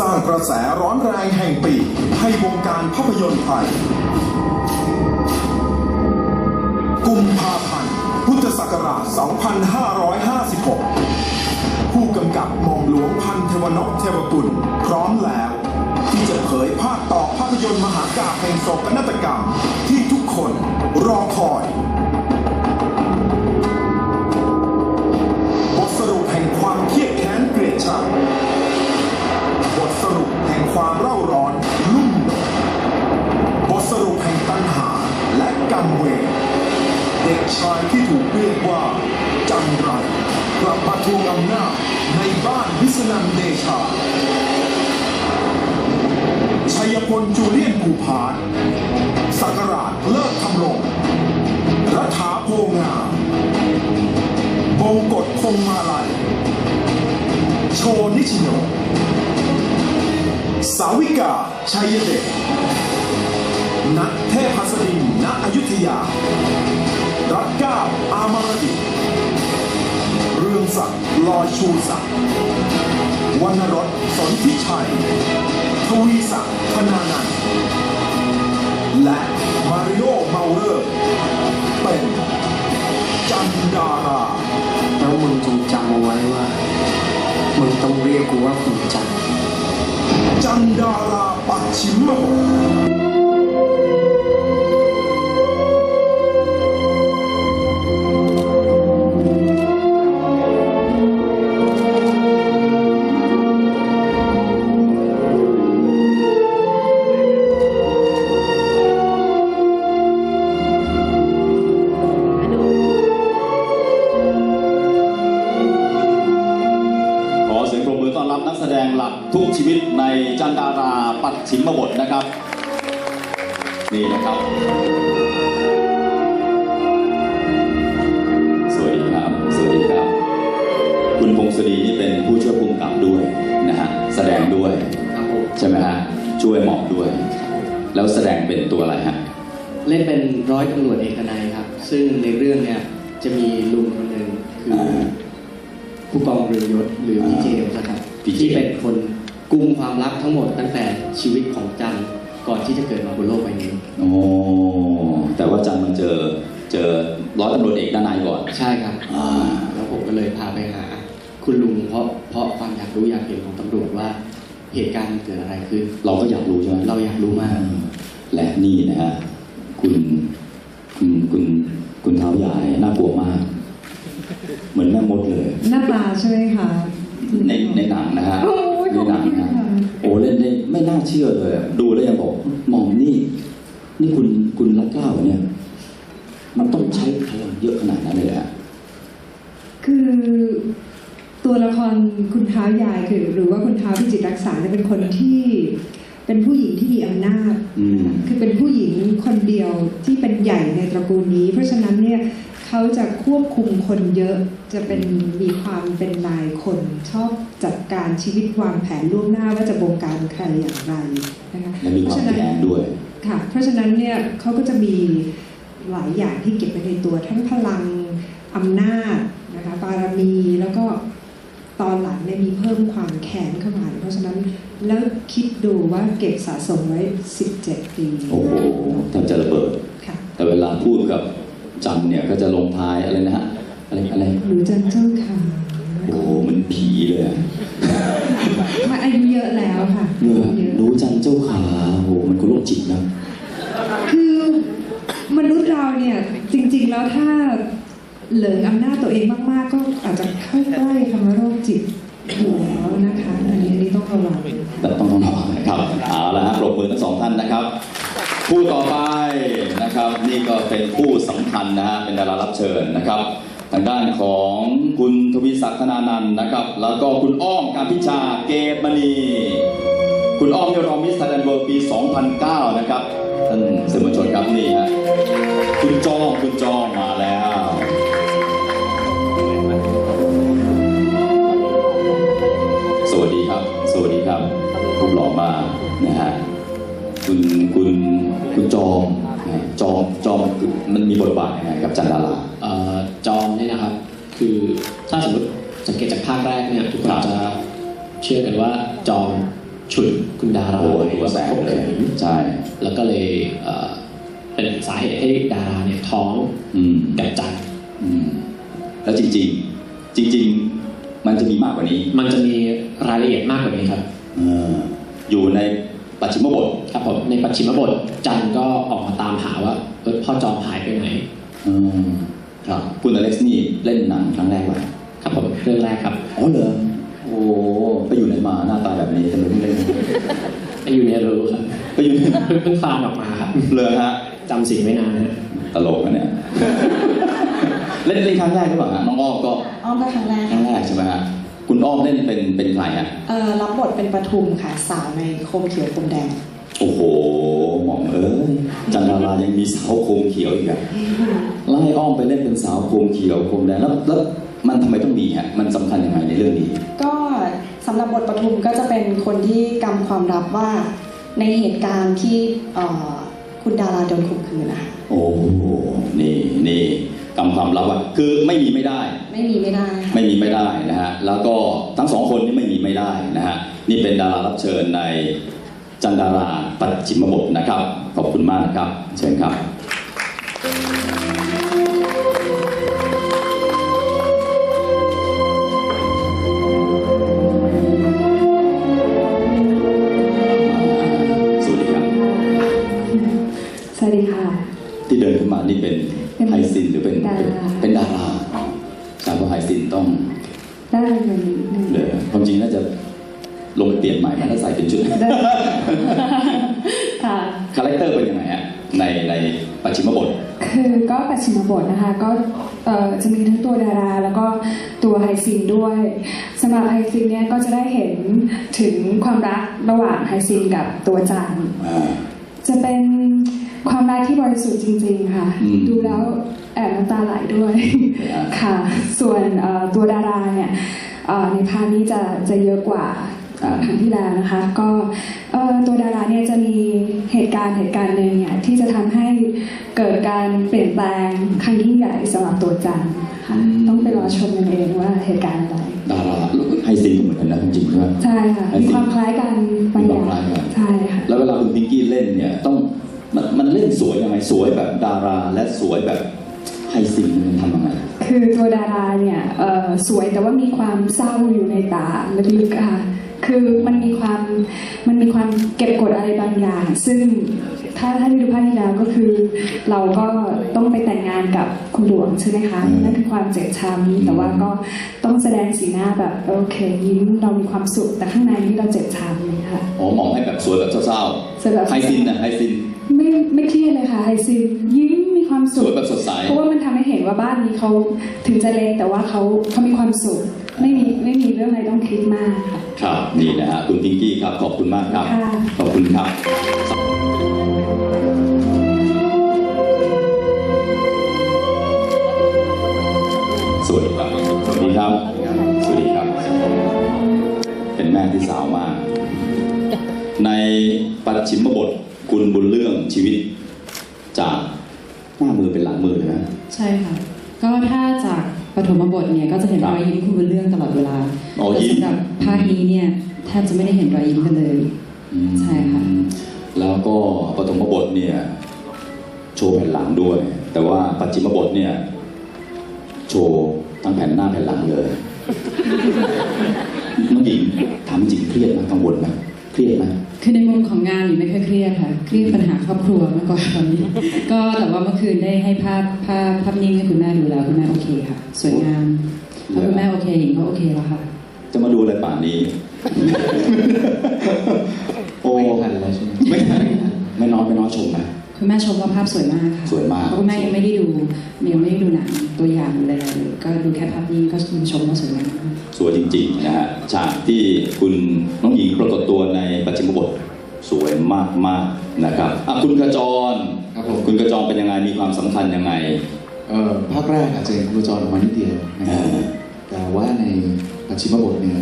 สร้างกระแสร้อนแรงแห่งปีให้วงการภาพยนตร์ไทย กุมภาพันธ์พุทธศักราช 2556 ผู้กำกับมอมหลวงพันเทวนพเทวกุลพร้อมแล้ว ที่จะเผยภาคต่อภาพยนตร์มหากาพย์แห่งโศกนาฏกรรมที่ทุกคนรอคอย ความเร่าร้อนลุ่มหลงบทสรุปแห่งตัณหาและกรรมเวรเด็กชายที่ถูกเรียกว่า จันไรกลับมาทวงอำนาจในบ้านวิสนันเดชา ชัยพลจูเลียนภูพานสักราชเลิศทำรงรัฐาโพงามบงกฎคงมาลัย โชนิชิโน สาวิกา ชัยเดชนัทเทพหัสดินณอยุธยา รัตเก้าอามรดิเรืองศักดิ์ลอยชูศักดิ์วรรณรสสนทิชัย ทวีศักดิ์ธนานันและมาริโอเมาเลอร์เป็นจันดาราแล้วมึงจงจำเอาไว้ว่า มึงต้องเรียกกูว่าคุณจัน ทร์จันดา แต่ว่าจันมาเจอเจอร้อยตำรวจเอกด้านในก่อน ใช่ครับอ่าแล้วผมก็เลยพาไปหา คุณลุงเพราะเพราะความอยากรู้อยากเห็นของตำรวจว่าเหตุการณ์มันเกิดอะไรขึ้น เราก็อยากรู้ใช่ไหมเราอยากรู้มาก และนี่นะฮะคุณคุณคุณคุณเท้าใหญ่น่ากลัวมาก เหมือนแม่มดเลย หน้าตาใช่ไหมคะในในหนังนะฮะโอ้ยในหนังนะขอบคุณค่ะโอ้เล่นได้ไม่น่าเชื่อเลยอะดูแล้วยังบอกหมอมนี่ นี่คุณคุณรักเกล้าเหรอเนี่ย มันต้องใช้พลังเยอะขนาดนั้นเลยเหรอฮะคือตัวละครคุณท้าวยายคือ หรือว่าคุณท้าวพิจิตรรักษาเนี่ยเป็นคนที่เป็นผู้หญิงที่มีอำนาจ อืม คือเป็นผู้หญิงคนเดียวที่เป็นใหญ่ในตระกูลนี้ เพราะฉะนั้นเนี่ยเขาจะควบคุมคนเยอะจะเป็นมีความเป็นนายคน ชอบจัดการชีวิตวางแผนล่วงหน้าว่าจะบงการใครอย่างไรนะคะและมีความแข็งด้วย ค่ะ เพราะฉะนั้นเนี่ยเขาก็จะมีหลายอย่างที่เก็บไว้ในตัวทั้งพลังอำนาจนะคะบารมีแล้วก็ตอนหลังเนี่ยมีเพิ่มความแค้นเข้ามาเพราะฉะนั้นแล้วคิดดูว่าเก็บสะสมไว้ 17 ปี โอ้โหแทบจะระเบิดค่ะแต่เวลาพูดกับจันเนี่ยก็จะลงท้ายอะไรนะฮะอะไรอะไรหรือจันเจ้าค่ะ โอ้โหเหมันผีเลยอะมาอายุเยอะแล้วค่ะเมื่อเยอะรู้จันเจ้าขาโอ้โหมันก็โรคจิตนะ คือมนุษย์เราเนี่ย จริง ๆ แล้วถ้าเหลิงอำนาจตัวเองมาก ๆ ก็อาจจะเข้าใกล้คำว่าโรคจิตอยู่แล้วนะคะ อันนี้อันนี้ต้องระวังแต่ต้องต้องระวังนะครับเอาละฮะปรบมือทั้งสองท่านนะครับ ผู้ต่อไปนะครับ นี่ก็เป็นผู้สำคัญนะฮะเป็นดารารับเชิญนะครับ ทางด้านของคุณทวีศักดิ์ธนานันท์นะครับ แล้วก็คุณอ้อมการพิชาเกตมณี คุณอ้อมเนี่ยรองมิสไทยแลนด์เวิร์ปี 2009 นะครับท่านสื่อมวลชนครับนี่ฮะคุณจองคุณจองมาแล้วสวัสดีครับสวัสดีครับรูปหล่อมากนะฮะคุณคุณคุณจอมจอมจอมมันมีบทบาทยังไงกับจันดารา จอมเนี่ยนะครับ คือถ้าสมมติสังเกตจากภาคแรกเนี่ยทุกคนครับจะเชื่อกันว่าจอมฉุดคุณดาราโอ้โหไว้หัวแสงเลยข่มขืนใช่แล้วก็เลยเอ่อเป็นสาเหตุให้ดาราเนี่ยท้องอืมกับจันอืมแล้วจริง ๆ จริง ๆ มันจะมีมากกว่านี้ มันจะมีรายละเอียดมากกว่านี้ครับเอออยู่ในปัจฉิมบทครับผมในปัจฉิมบทจันก็ออกมาตามหาว่าเออพ่อจอมหายไปไหนอืม ครับคุณอเล็กซ์นี่เล่นหนังครั้งแรกป่ะครับผมเรื่องแรกครับอ๋อเหรอโอ้ไปอยู่ไหนมาหน้าตาแบบนี้ทำไมไม่เล่นไปอยู่ในรูครับไปอยู่เพิ่งเพิ่งคลานออกมาครับเลยฮะจำสิ่งไม่นานนะตลกนะเนี่ยเล่นเล่นครั้งแรกหรือเปล่าฮะน้องอ้อมก็อ้อมก็ครั้งแรกครั้งแรกใช่ไหมฮะคุณอ้อมเล่นเป็นเป็นใครฮะเอ่อรับบทเป็นปทุมค่ะสาวในโคมเขียวโคมแดง โอ้โห หม่อมเอ้ยจันดารายังมีสาวโคมเขียวอีกอะไล่อ้อมไปเล่นเป็นสาวโคมเขียวโคมแดงแล้วแล้วมันทำไมต้องมีฮะมันสำคัญยังไงในเรื่องนี้ ก็สำหรับบทปทุมก็จะเป็นคนที่กำความลับว่าในเหตุการณ์ที่เอ่อคุณดาราโดนข่มขืนนะคะโอ้โหนี่นี่กำความลับอะคือไม่มีไม่ได้ ไม่มีไม่ได้ค่ะไม่มีไม่ได้นะฮะ แล้วก็ทั้งสองคนนี่ไม่มีไม่ได้นะฮะ นี่เป็นดารารับเชิญใน จันดาราปัจฉิมบทนะครับ ขอบคุณมากนะครับ เชิญครับ ปัจฉิมบทนะคะ ก็เอ่อจะมีทั้งตัวดารา แล้วก็ตัวไฮซินด้วยสำหรับไฮซินเนี่ยก็จะได้เห็นถึงความรักระหว่างไฮซินกับตัวจันอ่าจะเป็นความรักที่บริสุทธิ์จริง ๆ ค่ะอืมดูแล้วแอบน้ำตาไหลด้วยอ่าค่ะ ส่วนเอ่อตัวดาราเนี่ยเอ่อในพาร์ทนี้จะจะเยอะกว่าเอ่อครั้งที่แล้วนะคะ ก็เอ่อ ตัวดาราเนี่ยจะมีเหตุการณ์เหตุการณ์หนึ่งเนี่ยที่จะทำให้เกิดการเปลี่ยนแปลงครั้งยิ่งใหญ่สำหรับตัวจันค่ะอืมต้องไปรอชมกันเองว่าเหตุการณ์อะไรดาราไฮซินก็เหมือนกันนะจริงๆใช่ไหมใช่ค่ะไฮซินมีความคล้ายกันบางอย่างมีความคล้ายกันใช่ค่ะแล้วเวลาคุณพิงกี้เล่นเนี่ยต้องมันมันเล่นสวยยังไงสวยแบบดาราและสวยแบบไฮซินมันทำยังไงคือตัวดาราเนี่ยเอ่อสวยแต่ว่ามีความเศร้าอยู่ในตาลึกๆอะค่ะ คือมันมีความมันมีความเก็บกดอะไรบางอย่าง ซึ่งถ้าถ้าได้ดูภาพที่แล้วก็คือ เราก็ต้องไปแต่งงานกับคุณหลวงใช่ไหมคะอืมนั่นคือความเจ็บช้ำแต่ว่าก็ต้องแสดงสีหน้าแบบโอเคยิ้มเรามีความสุขแต่ข้างในนี่เราเจ็บช้ำนะคะอ๋อมองให้แบบสวยแบบเศร้าสวยแบบๆไฮซินนะไฮซิน ไม่ไม่เครียดเลยค่ะไฮซินยิ้มมีความสสุวยขแบบสดใส เพราะว่ามันทำให้เห็นว่าบ้านนี้เขาถึงจะเล็กแต่ว่าเขาเขามีความสุข ไม่มีไม่มีเรื่องอะไรต้องคิดมากค่ะ ครับ นี่นะฮะคุณพิงกี้ครับ ขอบคุณมากครับ ค่ะ ขอบคุณครับสวัสดีครับ สวัสดีครับ สวัสดีครับ เป็นแม่ที่สาวมาก ในปัจฉิมบท คุณบุญเรื่องชีวิตจากหน้ามือเป็นหลังมือเลยนะ ใช่ค่ะ ก็ถ้าจากปฐมบทเนี่ยก็จะเห็นครับรอยยิ้มคุณบุญเรื่องตลอดเวลาอ๋อแต่ยิ้มสำหรับภาคนี้เนี่ยแทบจะไม่ได้เห็นรอยยิ้มกันเลย ใช่ค่ะ แล้วก็ปฐมบทเนี่ยโชว์แผ่นหลังด้วย แต่ว่าปัจฉิมบทเนี่ยโชว์ทั้งแผ่นหน้าแผ่นหลังเลยน้องหญิงถามจริงเครียดไหมกังวลไหมเครียดไหม คือในมุมของงานอยู่ไม่ค่อยเครียดค่ะ เครียดปัญหาครอบครัวมากกว่าตอนนี้ ก็แต่ว่าเมื่อคืนได้ให้ภาพภาพภาพนิ่งให้คุณแม่ดูแล้วคุณแม่โอเคค่ะ สวยงามพอคุณแม่โอเคหญิงก็โอเคแล้วค่ะ จะมาดูอะไรป่านนี้ โอ้ไม่ทันแล้วใช่ไหมไม่ทันไม่น้อยไม่น้อยชมนะ คุณแม่ชมว่าภาพสวยมากค่ะสวยมากเพราะคุณแม่ยังไม่ได้ดูยังไม่ได้ดูหนังตัวอย่างเลย ก็ดูแค่ภาพนิ่งก็ชมว่าสวยงามมากสวยจริงๆนะฮะฉากที่คุณน้องหญิงปรากฏตัวในปัจฉิมบทสวยมากๆนะครับอะคุณกระจรครับผมคุณกระจรเป็นยังไงมีความสำคัญยังไงเอ่อภาคแรกอาจจะเห็นครูจรออกมานิดเดียวนะครับอ่าแต่ว่าในปัจฉิมบทเนี่ย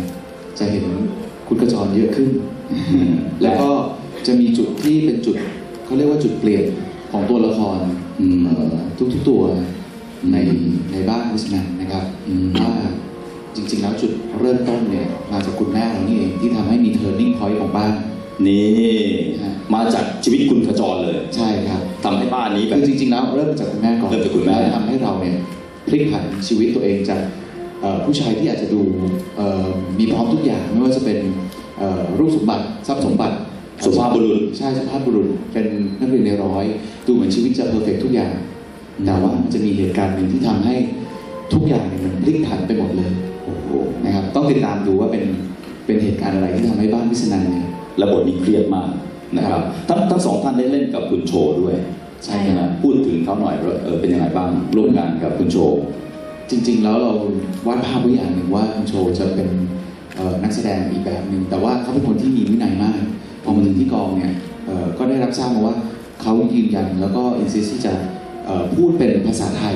จะเห็นคุณกระจรเยอะขึ้นอืมแล้วก็จะมีจุดที่เป็นจุด เขาเรียกว่าจุดเปลี่ยนของตัวละครอืม เอ่อทุกๆตัวในในบ้านวิสนันนะครับอืมว่าจริงๆแล้วจุดเริ่มต้นเนี่ยมาจากคุณแม่เรานี่เองที่ทำให้มี turning point ของบ้าน นี่ฮะมาจากชีวิตคุณขจรเลยใช่ครับ ทำให้บ้านนี้แบคืบอจริงๆแล้วเริ่มจากคุณแม่ก่อนเริ่มจากคุณแม่ ล้วทำให้เราเนี่ยพลิกผันชีวิตตัวเองจากเอ่อผู้ชายที่อาจจะดูเอ่อมีพร้อมทุกอย่างไม่ว่าจะเป็นเอ่อรูปสมบัติทรัพย์สมบัติ สุภาพบุรุษใช่สุภาพบุรุษเป็นนักเรียนในร้อย ดูเหมือนชีวิตจะเพอร์เฟกทุกอย่าง แต่ว่ามันจะมีเหตุการณ์หนึ่งที่ทำให้ทุกอย่างเนี่ยมันพลิกผันไปหมดเลยโอ้โหนะครับต้องติดตามดูว่าเป็นเป็นเหตุการณ์อะไรที่ทำให้บ้านพิศนันเนี่ยและบทนี้เครียดมากนะครับทั้งทั้งสองท่านได้เล่นกับคุณโชว์ด้วยใช่ไหมค่ะพูดถึงเขาหน่อยว่าเออเป็นยังไงบ้างร่วมงานกับคุณโชว์จริง ๆ แล้วเราวาดภาพไว้อย่างหนึ่งว่าคุณโชว์จะเป็นเอ่อนักแสดงอีกแบบหนึ่งแต่ว่าเขาเป็นคนที่มีวินัยมาก พอมาถึงที่กองเนี่ยเอ่อก็ได้รับทราบมาว่าเขายืนยันแล้วก็อินซิสที่จะเอ่อพูดเป็นภาษาไทย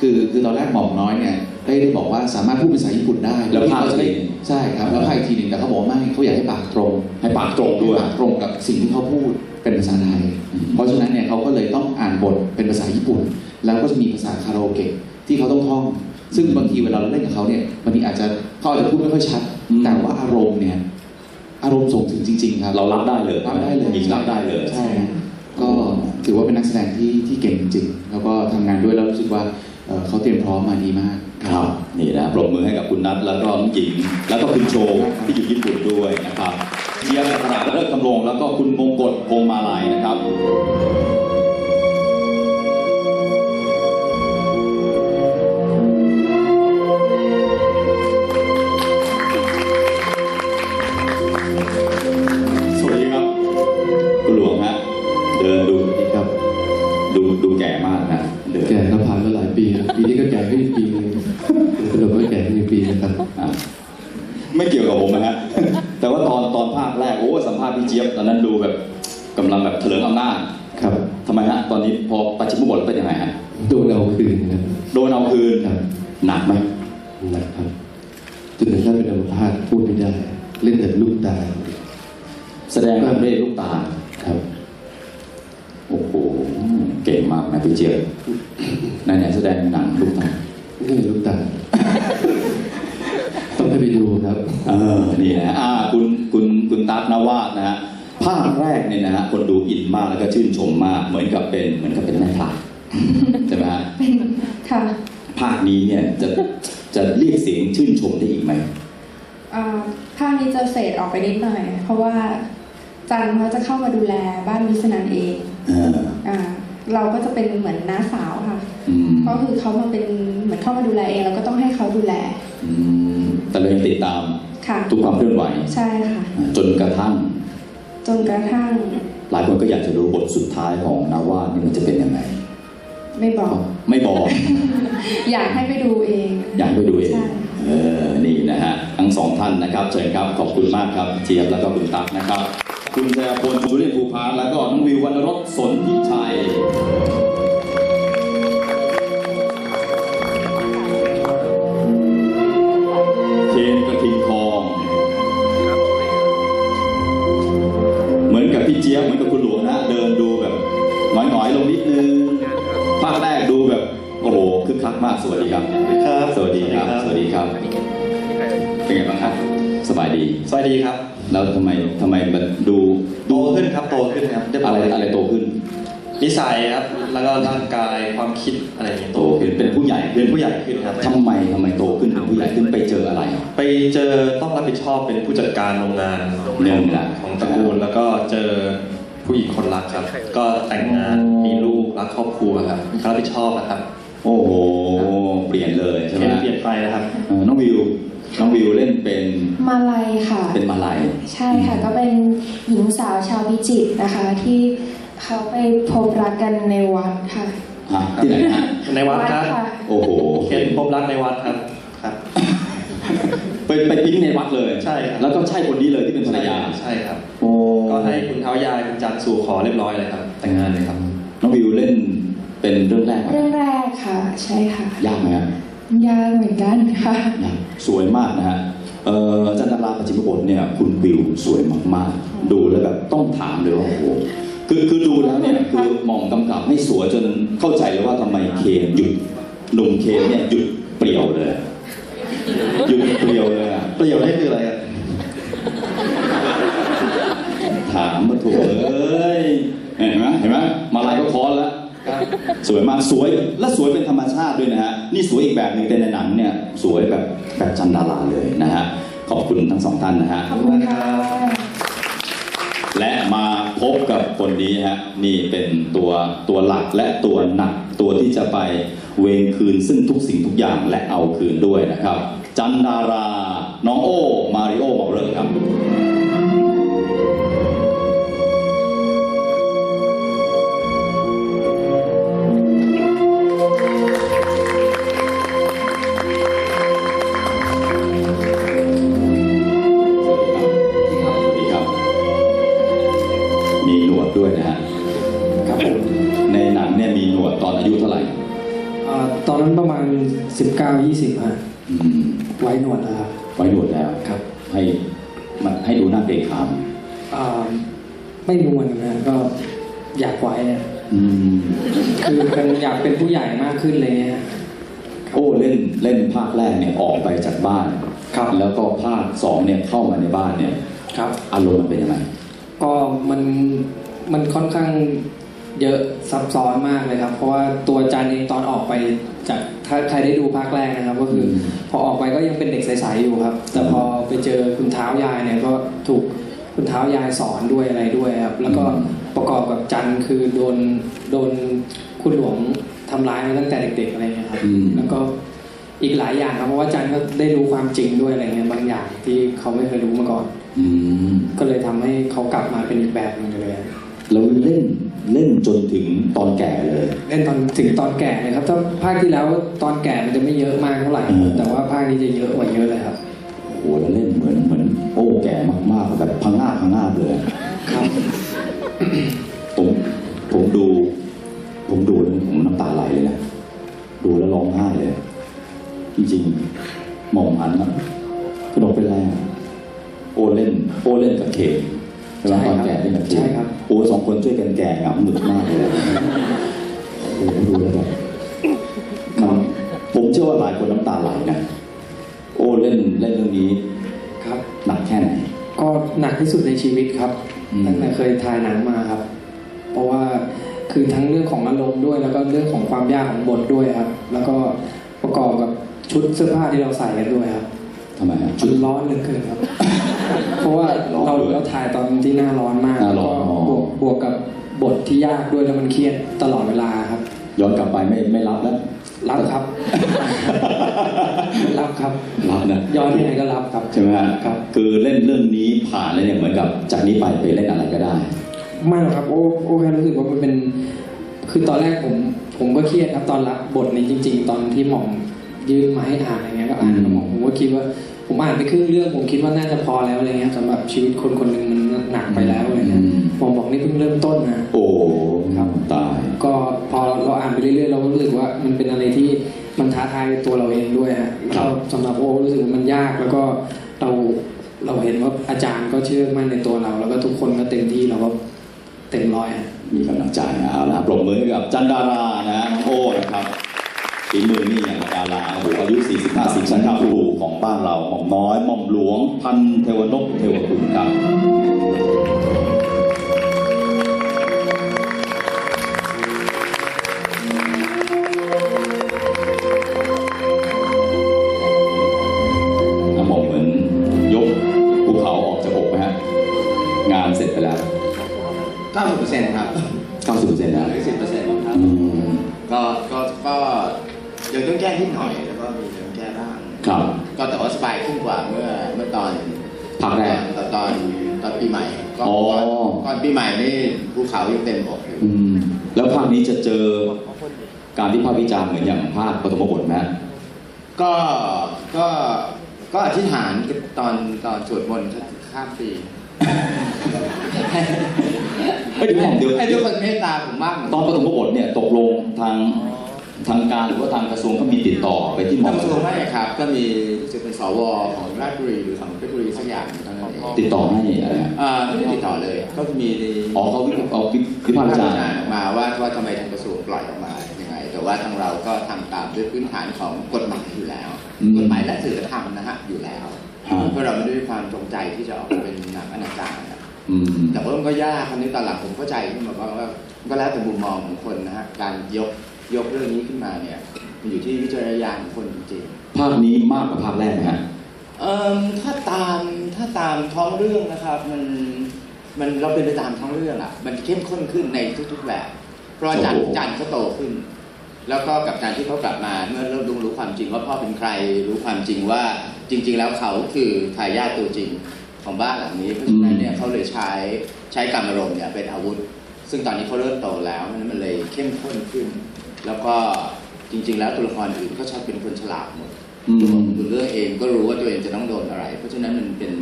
คือคือตอนแรกหม่อมน้อยเนี่ยได้ได้บอกว่าสามารถพูดภาษาญี่ปุ่นได้แล้วพากย์เขจะได้เองใช่ครับแล้วพากย์อีกทีหนึ่งแต่เขาบอกว่าไม่เขาอยากให้ปากตรง ให้ปากตรงด้วยปากตรงกับสิ่งที่เขาพูดเป็นภาษาไทยอืมเพราะฉะนั้นเนี่ยเขาก็เลยต้องอ่านบทเป็นภาษาญี่ปุ่น แล้วก็จะมีภาษาคาราโอเกะที่เขาต้องท่อง ซึ่งบางทีเวลาเราเล่นกับเขาเนี่ยบางทีอาจจะเขาอาจจะพูดไม่ค่อยชัด แต่ว่าอารมณ์เนี่ย อารมณ์ส่งถึงจริง ๆ ครับ เรารับได้เลยรับได้เลยมีรับได้เลยใช่ครับก็ถือว่าเป็นนักแสดงที่ที่เก่งจริงๆแล้วก็ทำงานด้วยแล้วรู้สึกว่าเอ่อเขาเตรียมพร้อมมาดีมาก ครับ นี่นะปรบมือให้กับคุณนัทแล้วก็น้องหญิง แล้วก็คุณโชว์ที่อยู่ญี่ปุ่นด้วยนะครับเชียร์ขนาดเลิกคำลงแล้วก็คุณมงกฎคงมา ต้องให้ไปดูครับเออนี่นะอ่าคุณคุณคุณตั๊กนวาดนะฮะภาคแรกเนี่ยนะฮะคนดูอินมากแล้วก็ชื่นชมมาก เหมือนกับเป็นเหมือนกับเป็นแม่พระใช่ไหมฮะค่ะภาคนี้เนี่ยจะจะเรียกเสียงชื่นชมได้อีกไหมเอ่อภาคนี้จะเฟดออกไปนิดหน่อย เพราะว่าจันเขาจะเข้ามาดูแลบ้านวิสนันเองเอออ่าเราก็จะเป็นเหมือนน้าสาวค่ะอืมก็คือเขามาเป็นเหมือนเข้ามาดูแลเองเราก็ต้องให้เขาดูแล อืม แต่เรายังติดตามค่ะทุกความเคลื่อนไหวใช่ค่ะ จนกระทั่ง จนกระทั่ง หลายคนก็อยากจะรู้บทสุดท้ายของนาวาดนี่มันจะเป็นยังไง ไม่บอก ไม่บอก อยากให้ไปดูเอง อยากไปดูเองใช่เออนี่นะฮะ ทั้งสองท่านนะครับเชิญครับขอบคุณมากครับเจี๊ยบแล้วก็คุณตั๊กนะครับ คุณชยพลจุเรียนภูพานแล้วก็น้องวิววรรณรสสนทิชัย รับแล้วก็ร่างกายความคิดอะไรอย่างเงี้ยโตขึ้นเป็นผู้ใหญ่ขึ้เป็นนผู้ใหญ่ขึ้นครับทำไมทำไมโตขึ้นเป็นผู้ใหญ่ขึ้นไปเจออะไร ไปเจอต้องรับผิดชอบเป็นผู้จัดการโรงงานหนึ่งละของตระกูลแล้วก็เจอผู้หญิงคนรักครับ ก็แต่งงานมีลูกรักครอบครัวครับก็รับผิดชอบนะครับ โอ้โหเปลี่ยนเลยใช่ไหมเปลี่ยนเปลี่ยนไปนะครับเออน้องวิวน้องวิวเล่นเป็นมาลัยค่ะ เป็นมาลายใช่ค่ะ ก็เป็นหญิงสาวชาวพิจิตรนะคะที่ เขาไปพบรักกันในวัดค่ะฮะที่ไหนฮะในวัดครับค่ะ โอ้โหเห็นพบรักในวัดครับ ครับ ไปไปปิ๊งในวัดเลยใช่ครับ แล้วก็ใช่คนนี้เลยที่เป็นภรรยาใช่ครับ โอ้ก็ให้คุณเท้ายายคุณจันทร์สู่ขอเรียบร้อยเลยครับ แต่งงานเลยครับ น้องวิวเล่นเป็นเรื่องแรกไหมเรื่องแรกค่ะ ใช่ค่ะ ยากไหมฮะยากเหมือนกันค่ะยากสวยมากนะฮะเอ่ออาจันทราปัจจิมบทเนี่ย คุณวิวสวยมากๆ ดูแล้วแบบต้องถามเลยว่าโอ้โห คือคือดูแล้วเนี่ยคือหมองกำกับให้สวยจนเข้าใจเลยว่าทำไมเคนหยุดหนุ่มเคนเนี่ยหยุดเปรี่ยวเลยหยุดประโยชน์ให้คืออะไรอะถามมาถูกเอ้ยเห็นไหมเห็นไหมมาลายก็คอนแล้วสวยมากสวยและสวยเป็นธรรมชาติด้วยนะฮะนี่สวยอีกแบบหนึ่งแต่ในหนังเนี่ยสวยแบบแบบจันดาราเลยนะฮะขอบคุณทั้งสองท่านนะฮะขอบคุณค่ะ และมาพบกับคนนี้ฮะนี่เป็นตัวตัวหลักและตัวหนักตัวที่จะไปเวงคืนซึ่งทุกสิ่งทุกอย่างและเอาคืนด้วยนะครับ จันดารา น้องโอ มาริโอเมาเริ่มครับ มาณ19-20ฮะอืมไว้หนวดนะครับไว้หนวดแล้วครับ ให้มันให้ดูหน้าเกรงขามอ่าไม่รู้เหมือนกันนะก็อยากไว้อะอืมคือเป็นอยากเป็นผู้ใหญ่มากขึ้นเลยฮะโอ้เล่นเล่นภาคแรกเนี่ยออกไปจากบ้านครับ แล้วก็ภาคสองเนี่ยเข้ามาในบ้านเนี่ย ครับ อารมณ์มันเป็นยังไงก็มันมันค่อนข้างเยอะซับซ้อนมากเลยครับ เพราะว่าตัวจันเองตอนออกไปจาก ถ้าใครได้ดูภาคแรกนะครับ ก็คืออมพอออกไปก็ยังเป็นเด็กใสๆอยู่ครับ แต่พอไปเจอคุณเท้ายายเนี่ยก็ถูกคุณเท้ายายสอนด้วยอะไรด้วยครับ แล้วก็ประกอบกับจันคือโดนโดนคุณหลวงทำร้ายมาตั้งแต่เด็กๆอะไรเงี้ยครับอืมแล้วก็อีกหลายอย่างครับเพราะว่าจันก็ได้รู้ความจริงด้วยอะไรเงี้ยบางอย่างที่เขาไม่เคยรู้มาก่อนอืมก็เลยทำให้เขากลับมาเป็นอีกแบบหนึงเลยแล้วเล่น เล่นจนถึงตอนแก่เลย เล่นตอนถึงตอนแก่เลยครับ ถ้าภาคที่แล้วตอนแก่มันจะไม่เยอะมากเท่าไหร่ อืม แต่ว่าภาคนี้จะเยอะกว่าเยอะเลยครับ โอ้โหแล้วเล่นเหมือนเหมือนโอ้แก่มากๆแบบพังงาบพังงาบเลยครับ ผมผมดู ผมดูแล้วผมน้ำตาไหลเลยนะดูแล้วร้องไห้เลย จริงๆมองหันนะกระดกเป็นแรงโอเล่น โอเล่นกับเคเวลาตอนแก่เล่นกับเคใช่ครับ โอสองคนช่วยกันแก่งับหนึกมากเลยโอ้โหดูแล้วแบบมันผมเชื่อว่าหลายคนน้ำตาไหลนะ โอเล่นเล่นเรื่องนี้ครับหนักแค่ไหนก็หนักที่สุดในชีวิตครับอืมตั้งแต่เคยถ่ายหนังมาครับ เพราะว่าคือทั้งเรื่องของอารมณ์ด้วย แล้วก็เรื่องของความยากของบทด้วยครับ แล้วก็ประกอบกับชุดเสื้อผ้าที่เราใส่กันด้วยครับ ทำไมฮะชุดร้อนเหลือเกินครับ เพราะว่าร้อนเราด้วยเราถ่ายตอนที่หน้าร้อนมากหน้าร้อนแล้วก็อ๋อ บวกบวกกับบทที่ยากด้วยแล้วมันเครียดตลอดเวลาครับ ย้อนกลับไปไม่ไม่รับแล้ว รับครับ รับครับรับนะ ย้อนที่ไหนก็รับครับใช่ไหมฮะครับ คือเล่นเรื่องนี้ผ่านแล้วเนี่ยเหมือนกับจากนี้ไปไปเล่นอะไรก็ได้ ไม่หรอกครับโอ้โอ้แค่รู้สึกว่ามันเป็น คือตอนแรกผม ผมก็เครียดครับตอนรับบทนี้จริง ๆ ตอนที่หม่อม ยื่นมาให้อ่านอะไรเงี้ยก็อ่านกับหม่อมผมก็คิดว่า ผมอ่านไปครึ่งเรื่องผมคิดว่าน่าจะพอแล้วอะไรเงี้ยสำหรับชีวิตคนคนหนึ่งมันหนักไปแล้วอะไรเงี้ยอืมหม่อมบอกนี่เพิ่งเริ่มต้นนะโอ้ครับตายก็พอเราอ่านไปเรื่อยๆเราก็รู้สึกว่ามันเป็นอะไรที่มันท้าทายตัวเราเองด้วยฮะครับแล้วสำหรับโอ้รู้สึกว่ามันยากแล้วก็เราเราเห็นว่าอาจารย์ก็เชื่อมั่นในตัวเรา แล้วก็ทุกคนก็เต็มที่เราก็เต็มร้อยฮะมีกำลังใจนะเอาละปรบมือให้กับจันดารานะน้องโอ้นะครับ ฝีมือนี่อย่างกับดาราโอ้โหอายุ 40 50สันคาครูของบ้านเราหม่อมน้อยหม่อมหลวง พันเทวนกเทวคุณครับ ภูเขายังเต็มอกอยู่อืมแล้วภาคนี้จะเจอการที่ภาควิจารณ์เหมือนอย่างภาคปฐมบทไหมก็ก็ก็อธิษฐานตอนตอนสวดมนต์ข้ามปีเฮ้ยเดี๋ยวก่อนเดี๋ยวให้ทุกคนเมตตาผมบ้างตอนปฐมบทเนี่ยตกลงทาง ทางการหรือว่าทางกระทรวงเขามีติดต่อไปที่หมอทางกระทรวงไม่ครับ ก็มีจะเป็นสวของราชบุรีหรือของเพชรบุรีสักอย่างเท่านั้นเองติดต่อให้อะไรฮะอ่าไม่ได้ติดต่อเลย ก็มีในอ๋อเขาวิเอาวิวิพากษ์วิจารณ์ออกมาว่าว่าทำไมทางกระทรวงปล่อยออกมายังไง แต่ว่าทางเราก็ทำตามด้วยพื้นฐานของกฎหมายอยู่แล้วกฎหมายและศีลธรรมนะฮะอยู่แล้วฮะเพราะเราไม่ได้มีความจงใจที่จะออกมาเป็นหนังอนาจารอะอืมแต่ว่ามันก็ยากคราวนี้ตอนหลังผมเข้าใจขึ้นมาว่าว่าก็แล้วแต่มุมมองของคนนะฮะการยก ยกเรื่องนี้ขึ้นมาเนี่ยมันอยู่ที่วิจารณญาณของคนจริงๆภาคนี้มากกว่าภาคแรกไหมฮะเอ่อถ้าตามถ้าตามท้องเรื่องนะครับมันมันเราเป็นไปตามท้องเรื่องอะมันเข้มข้นขึ้นในทุก ๆแบบ เพราะว่าจันโอ้โหจันเขาโตขึ้น แล้วก็กับการที่เขากลับมาเมื่อเริ่มรู้รู้ความจริงว่าพ่อเป็นใครรู้ความจริงว่าจริง ๆ แล้วเขาคือทายาทตัวจริงของบ้านหลังนี้เพราะฉะนั้นเนี่ยเขาเลยใช้ใช้กรรมอารมณ์เนี่ยเป็นอาวุธ ซึ่งตอนนี้เขาเริ่มโตแล้วเพราะฉะนั้นมันเลยเข้มข้นขึ้น แล้วก็จริง ๆ แล้วตัวละครอื่นก็ชอบเป็นคนฉลาดหมดอืมตัวเรื่องเองก็รู้ว่าตัวเองจะต้องโดนอะไร เพราะฉะนั้นมันเป็น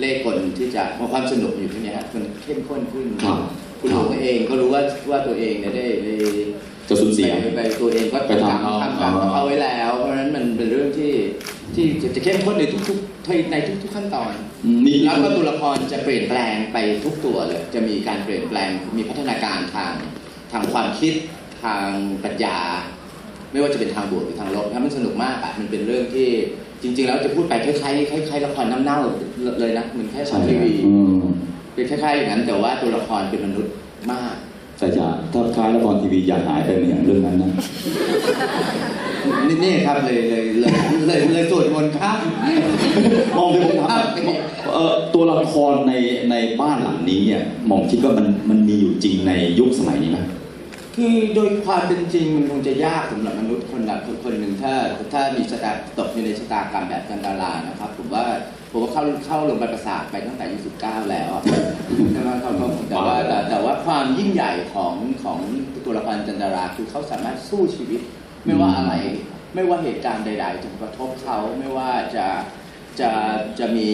เลขกลที่จะความสนุกอยู่ที่เนี้ยฮะมันเข้มข้นขึ้นครับคุณหลวงเองก็รู้ว่าว่าตัวเองเนี่ยได้ได้จะสูญเสียไปไปตัวเองก็ไปทำเขาทำทำกับเขาไว้แล้ว เพราะฉะนั้นมันเป็นเรื่องที่ที่จะจะเข้มข้นในทุกๆในทุก ๆขั้นตอนอืมนี่แล้วก็ตัวละครจะเปลี่ยนแปลงไปทุกตัวเลย จะมีการเปลี่ยนแปลงมีพัฒนาการทางทางความคิด ทางปัญญา ไม่ว่าจะเป็นทางบวกหรือทางลบนะมันสนุกมากอะมันเป็นเรื่องที่จริง ๆ แล้วจะพูดไปคล้ายๆคล้ายๆละครน้ำเน่าเลยนะเหมือนแค่ช่องทีวีอืมเป็นคล้ายๆอย่างนั้น แต่ว่าตัวละครเป็นมนุษย์มากแต่อย่าถ้าคล้ายละครทีวีอย่าหายไปเหมือนเรื่องนั้นนะนี่นี่ครับเลยเลยเลยเลยเลยสวดมนต์ครับมองไปผมถามครับเอ่อตัวละครในในบ้านหลังนี้เนี่ยมองคิดว่ามันมันมีอยู่จริงในยุคสมัยนี้ไหม คือโดยความเป็นจริงมันคงจะยากสำหรับมนุษย์คนละคนคนหนึ่งถ้าถ้ามีชะตาตกอยู่ในชะตากรรมแบบกันดารานะครับ ผมว่าผมว่าเข้าเข้าลงไปประสาทไปตั้งแต่อายุ19แล้วใช่ไหมเขาเขาแต่ว่าแต่แต่ว่าความยิ่งใหญ่ของของตัวละครจันดาราคือเขาสามารถสู้ชีวิต ไม่ว่าอะไร ไม่ว่าเหตุการณ์ใด ๆจะกระทบเขาไม่ว่าจะจะจะมี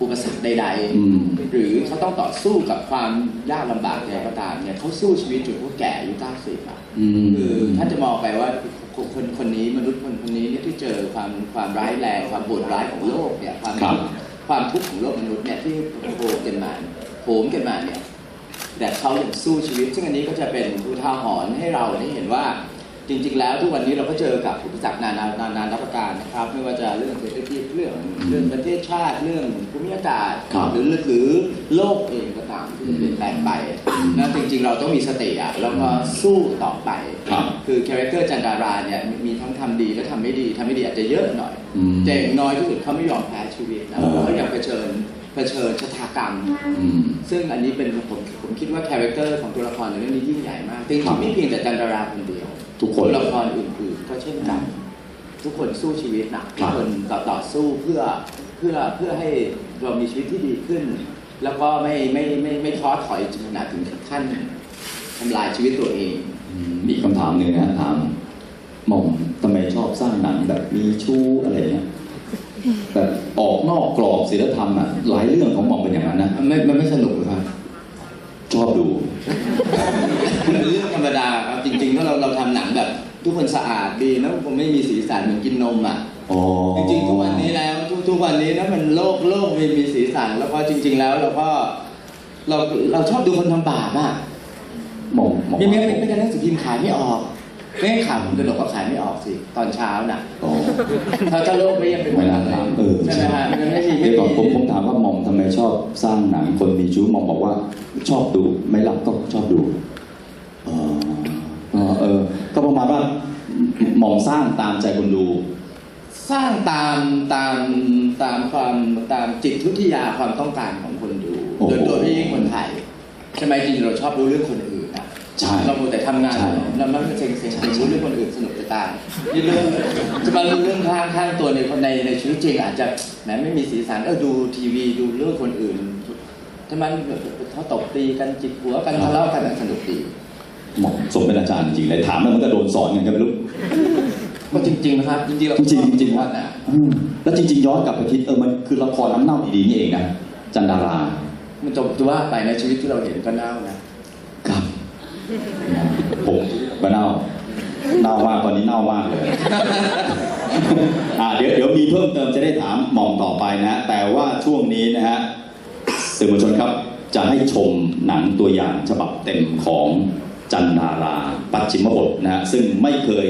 อุปสรรคใดอืมๆหรือเขาต้องต่อสู้กับความยากลำบากใดก็ตามเนี่ยเขาสู้ชีวิตจนเขาแก่อายุ90อะอืมคือถ้าจะมองไปว่าคนคนคนนี้มนุษย์คนคนนี้เนี่ยที่เจอความความร้ายแรงความโหดร้ายของโลกเนี่ยความครับความทุกข์ของโลกมนุษย์เนี่ยที่โผล่กันมาโหมกันมาเนี่ยแต่เขายังสู้ชีวิต ซึ่งอันนี้ก็จะเป็นอุทาหรณ์ให้เราได้เห็นว่า จริงๆ แล้วทุกวันนี้เราก็เจอกับอุปสรรคนานานานานับประการนะครับ ไม่ว่าจะเรื่องเศรษฐกิจเรื่องเรื่องประเทศชาติเรื่องภูมิอากาศครับหรือหรือโลกเองก็ตามที่จะเปลี่ยนแปลงไปนะจริงๆ เราต้องมีสติอะแล้วก็สู้ต่อไปครับคือคาแรคเตอร์จันดาราเนี่ยมีมีทั้งทำดีและทำไม่ดีทำไม่ดีอาจจะเยอะหน่อยอืมแต่อย่างน้อยที่สุดเขาไม่ยอมแพ้ชีวิตนะเออเขายังเผชิญเผชิญชะตากรรมอืมซึ่งอันนี้เป็นผมผมคิดว่าคาแรคเตอร์ของตัวละครในเรื่องนี้ยิ่งใหญ่มากจริงครับๆไม่เพียงแต่จันดาราคนเดียว ทุกคนตัวละครอื่นๆก็เช่นกัน ทุกคนสู้ชีวิตนะคทุรักบคนต่อต่อสู้เพื่อเพื่อเพื่อให้เรามีชีวิตที่ดีขึ้น แล้วก็ไม่ไม่ไม่ไม่ท้อถอยจนขนาดถึงขั้นทำลายชีวิตตัวเองอืมมีคำถามหนึ่งนะถามหม่อมทำไมชอบสร้างหนังแบบมีชู้อะไรเงี้ยแบบออกนอกกรอบศีลธรรมอะหลายเรื่องของหม่อมเป็นอย่างนั้นนะมันไม่มันไม่สนุกหรือครับ ชอบดูมันเป็นเรื่องธรรมดาครับจริงๆ ถ้าเราเราทำหนังแบบ ทุกคนสะอาดดีนะคงไม่มีสีสันเหมือนกินนมอะ อ๋อจริงๆทุกวันนี้แล้วทุกทุกวันนี้นะมันโลกโลกมีมีสีสันแล้วก็จริง ๆ แล้วเราก็เราเราชอบดูคนทำบาปอะหม่อมหม่อมไม่ไม่ไม่ไม่ได้หนังสือพิมพ์ขายไม่ออก ไม่ให้ข่าวผมกระดกก็ขายไม่ออกสิ ตอนเช้าน่ะอ๋อถ้าถ้าโลกไม่ยังเป็นไม่น่าถามเออใช่ไหมฮะมันไม่มีเดี๋ยวก่อนผมผมถามว่าหม่อมทำไมชอบสร้างหนังคนมีชู้หม่อมบอกว่า ชอบดูไม่รับก็ชอบดูอ๋ออ๋อเออ ก็ประมาณว่าหม่อมสร้างตามใจคนดู สร้างตามตามตามความตามจิตวิทยาความต้องการของคนดูโอ้โหโดยโดยไม่ยิ่งคนไทยใช่ไหมจริงๆเราชอบรู้เรื่องคนอื่นนะใช่ เราโมวแต่ทำงานใช่เรามันเซ็งเซ็งรู้เรื่องคนอื่นสนุกจะตายนี่เรื่องจะมารู้เรื่องข้างข้างตัวในคนในในชีวิตจริงอาจจะแหมไม่มีสีสันเออดูทีวีดูเรื่องคนอื่นถ้ามันเขาตบตีกันจิกหัวกันทะเลาะกันสนุกดีหม่อมสมเป็นอาจารย์จริงๆเลยถามแล้วมันก็โดนสอนกันก็ไม่รู้ก็จริงๆนะครับจริงๆเราจริงๆจริงๆว่าว่านะอืมแล้วจริง ๆ ย้อนกลับไปคิดเออมันคือละครน้ำเน่าดีๆนี่เองนะจันดารา มันจะจะว่าไปในชีวิตที่เราเห็นก็เน่านะครับ ผมก็เน่าเน่ามากตอนนี้เน่ามากเลยอ่าเดี๋ยวเดี๋ยวมีเพิ่มเติมจะได้ถามหม่อมต่อไปนะฮะแต่ว่าช่วงนี้นะฮะสื่อมวลชนครับ จะให้ชมหนังตัวอย่างฉบับเต็มของจันดารา ปัจฉิมบทนะฮะซึ่งไม่เคย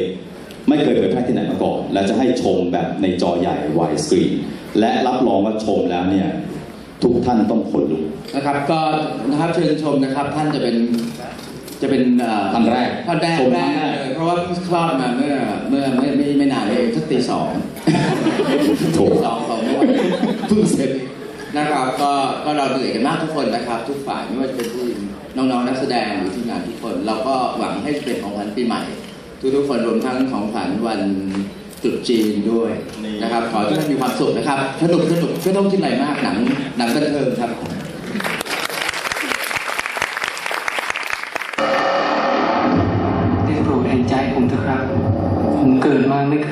ไม่เคยเผยแพร่ที่ไหนมาก่อน และจะให้ชมแบบในจอใหญ่วายสกรีนและรับรองว่าชมแล้วเนี่ย ทุกท่านต้องขนลุกนะครับ ก็นะครับเชิญชมนะครับ ท่านจะเป็น จะเป็นเอ่อท่านแรกท่านแรกชมแรท่านกแรก เลยเพราะว่าเพิ่งคลอดมาเมื่อเมื่อไม่ไม่ไม่นานเองสักตีสองโถ ตีสองของเมื่อวันเพิ่งเสร็จนะครับก็ก็เราเหนื่อยกันมากทุกคนนะครับ ทุกฝ่ายไม่ว่าจะเป็นผู้น้องๆนักแสดงหรือทีมงานทุกคน เราก็หวังให้เป็นของขวัญปีใหม่ ทุกๆคนรวมทั้งของขวัญวันตรุษจีนด้วยนะครับขอให้ทุกท่านมีความสุขนะครับสนุกสนุกไม่ต้องคิดอะไรมากหนังหนังบันเทิงครับ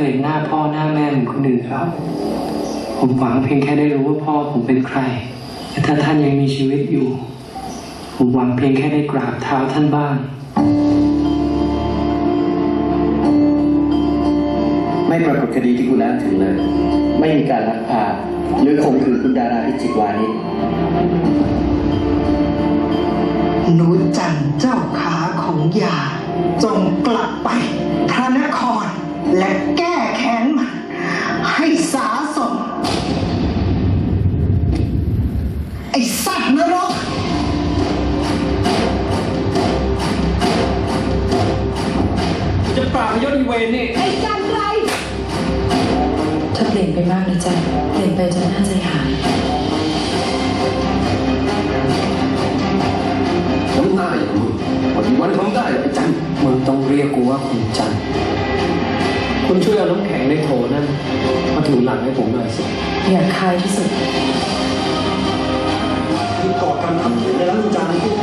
ยเห็นหน้าพ่อหน้าแม่เหมือนคนอื่นเขาผมหวังเพียงแค่ได้รู้ว่าพ่อผมเป็นใครและถ้าท่านยังมีชีวิตอยู่ ผมหวังเพียงแค่ได้กราบเท้าท่านบ้าง ไม่ปรากฏคดีที่คุณอ้างถึงเลย ไม่มีการลักพาหรือข่มขืนคุณดาราพิจิตรวานิชหนูจันเจ้าขาของยา จงกลับไปพระนคร และแก้แค้นมันให้สาสม ไอ้สัตว์นรก จะปราบยศอีเวนนี่ ไอ้จันไรเธอเปลี่ยนไปมากเลยจ้ะเปลี่ยนไปจนน่าใจหายน้ำหน้าอย่างมึงวันนี้วันทำได้เหรอไอ้จันมึงต้องเรียกกูว่าคุณจันทร์ คุณช่วยเอาน้ำแข็งในโถนั่นมาถูหลังให้ผมหน่อยสิอยากคายที่สุด คือก่อการทำผิดในร้านลุงจันท